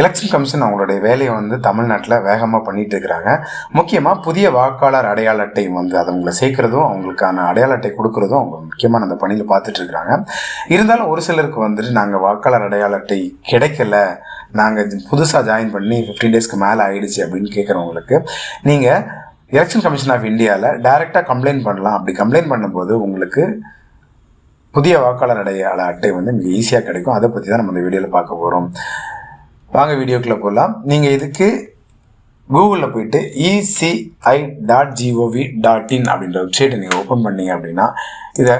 Election commission அவங்களுடைய வேலையை வந்து தமிழ்நாட்டில் வேகமாக பண்ணிட்டு இருக்கிறாங்க. முக்கியமாக புதிய வாக்காளர் அடையாள அட்டை வந்து அதை உங்களை சேர்க்கறதும் அவங்களுக்கான அடையாள அட்டை கொடுக்கறதும் அவங்க முக்கியமான அந்த பணியில் பார்த்துட்டு இருக்கிறாங்க. இருந்தாலும் ஒரு சிலருக்கு வந்துட்டு நாங்கள் வாக்காளர் அடையாள அட்டை கிடைக்கல. நாங்கள் புதுசாக ஜாயின் பண்ணி ஃபிஃப்டீன் டேஸ்க்கு மேலே ஆயிடுச்சு அப்படின்னு கேட்குறவங்களுக்கு நீங்கள் எலெக்ஷன் கமிஷன் ஆஃப் இந்தியாவில் டைரெக்டாக கம்ப்ளைண்ட் பண்ணலாம். அப்படி கம்ப்ளைண்ட் பண்ணும்போது உங்களுக்கு புதிய வாக்காளர் அடையாள அட்டை வந்து மிக ஈஸியாக கிடைக்கும். அதை பற்றி தான் நம்ம இந்த வீடியோவில் பார்க்க போகிறோம் வாங்க வீடியோக்குள்ளே போகலாம் நீங்கள் இதுக்கு கூகுளில் போயிட்டு ECI dot GOV dot in அப்படின்ற வெப்சைட்டை நீங்கள் ஓப்பன் பண்ணீங்க அப்படின்னா இதை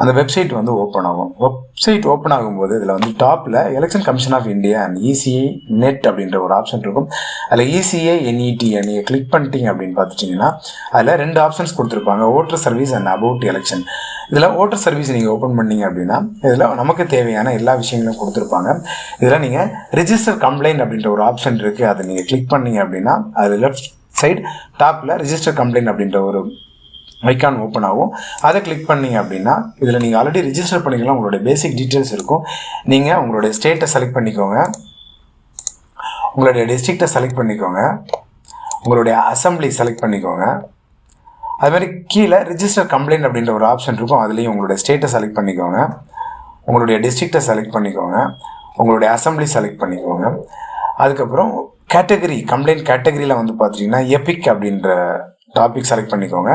அந்த வெப்சைட் வந்து ஓப்பன் ஆகும். வெப்சைட் ஓப்பன் ஆகும்போது இதில் வந்து டாப்பில் election commission of India and ECI net அப்படின்ற ஒரு ஆப்ஷன் இருக்கும். அதில் இசிஐ என்இடி நீங்கள் கிளிக் பண்ணிட்டீங்க அப்படின்னு பார்த்துட்டிங்கன்னா அதில் ரெண்டு ஆப்ஷன்ஸ் கொடுத்துருப்பாங்க. Voter service and about election இதில் ஓட்டர் சர்வீஸ் நீங்கள் ஓப்பன் பண்ணீங்க அப்படின்னா இதில் நமக்கு தேவையான எல்லா விஷயங்களும் கொடுத்துருப்பாங்க. இதில் நீங்கள் ரிஜிஸ்டர் கம்ப்ளைண்ட் அப்படின்ற ஒரு ஆப்ஷன் இருக்குது அதை நீங்கள் கிளிக் பண்ணீங்க அப்படின்னா அது லெஃப்ட் சைடு டாப்பில் ரிஜிஸ்டர் கம்ப்ளைண்ட் அப்படின்ற ஒரு ஐக்கான் ஓப்பன் ஆகும். அதை கிளிக் பண்ணீங்க அப்படின்னா இதில் நீங்கள் ஆல்ரெடி ரிஜிஸ்டர் பண்ணிக்கலாம். உங்களுடைய பேசிக் டீட்டெயில்ஸ் இருக்கும். நீங்கள் உங்களுடைய ஸ்டேட்டை செலக்ட் பண்ணிக்கோங்க. உங்களுடைய டிஸ்ட்ரிக்டை செலக்ட் பண்ணிக்கோங்க. உங்களுடைய அசம்பிளி செலக்ட் பண்ணிக்கோங்க. அது மாதிரி கீழே ரிஜிஸ்டர் கம்ப்ளைண்ட் அப்படின்ற ஒரு ஆப்ஷன் இருக்கும். அதுலேயும் உங்களுடைய ஸ்டேட்டை செலக்ட் பண்ணிக்கோங்க. உங்களுடைய டிஸ்ட்ரிக்டை செலக்ட் பண்ணிக்கோங்க. உங்களுடைய அசம்பிளி செலக்ட் பண்ணிக்கோங்க. அதுக்கப்புறம் கேட்டகரி கம்ப்ளைண்ட் கேட்டகரியில் வந்து பார்த்தீங்கன்னா எபிக் அப்படின்ற டாபிக் செலக்ட் பண்ணிக்கோங்க.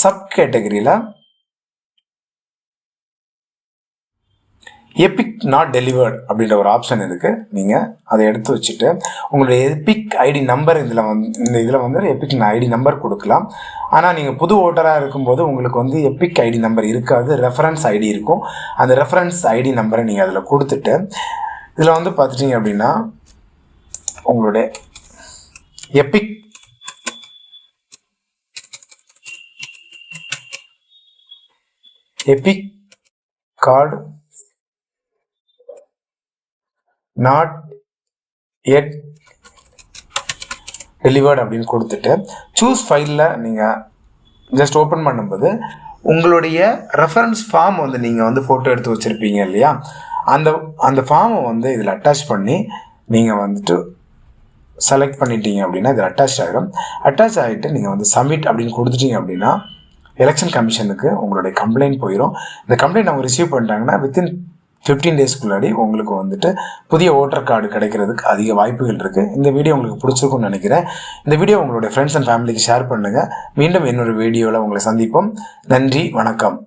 சப் கேட்டகரியில் எபிக் நாட் டெலிவர்ட் அப்படின்ற ஒரு ஆப்ஷன் இருக்குது நீங்கள் அதை எடுத்து வச்சுட்டு உங்களுடைய எபிக் ஐடி நம்பர் இதில் வந்து இந்த இதில் வந்து எபிக் ஐடி நம்பர் கொடுக்கலாம். ஆனால் நீங்கள் புது ஓட்டராக இருக்கும்போது உங்களுக்கு வந்து எபிக் ஐடி நம்பர் இருக்காது. ரெஃபரன்ஸ் ஐடி இருக்கும். அந்த ரெஃபரன்ஸ் ஐடி நம்பரை நீங்கள் அதில் கொடுத்துட்டு இதில் வந்து பார்த்துட்டிங்க அப்படின்னா உங்களுடைய EPIC EPIC card not yet delivered அப்படின்னு கொடுத்துட்டு சூஸ் ஃபைலில் நீங்கள் ஜஸ்ட் ஓப்பன் பண்ணும்போது உங்களுடைய ரெஃபரன்ஸ் ஃபார்ம் வந்து நீங்கள் வந்து ஃபோட்டோ எடுத்து வச்சுருப்பீங்க இல்லையா? அந்த அந்த ஃபார்மை வந்து இதில் அட்டாச் பண்ணி நீங்கள் வந்துட்டு செலக்ட் பண்ணிட்டீங்க அப்படின்னா இதில் அட்டாச் ஆகிடும் அட்டாச் ஆகிட்டு நீங்கள் வந்து சப்மிட் அப்படின்னு கொடுத்துட்டீங்க அப்படின்னா எலெக்ஷன் கமிஷனுக்கு உங்களுடைய கம்ப்ளைண்ட் போயிடும் இந்த கம்ப்ளைண்ட் அவங்க ரிசீவ் பண்ணிட்டாங்கன்னா வித்தின் ஃபிஃப்டீன் டேஸ்க்குள்ளாடி உங்களுக்கு வந்துட்டு புதிய ஓட்டர் கார்டு கிடைக்கிறதுக்கு அதிக வாய்ப்புகள் இருக்குது இந்த வீடியோ உங்களுக்கு பிடிச்சிருக்கும்னு நினைக்கிறேன். இந்த வீடியோ உங்களுடைய ஃப்ரெண்ட்ஸ் அண்ட் ஃபேமிலிக்கு ஷேர் பண்ணுங்கள் மீண்டும் இன்னொரு வீடியோவில் உங்களை சந்திப்போம். நன்றி வணக்கம்.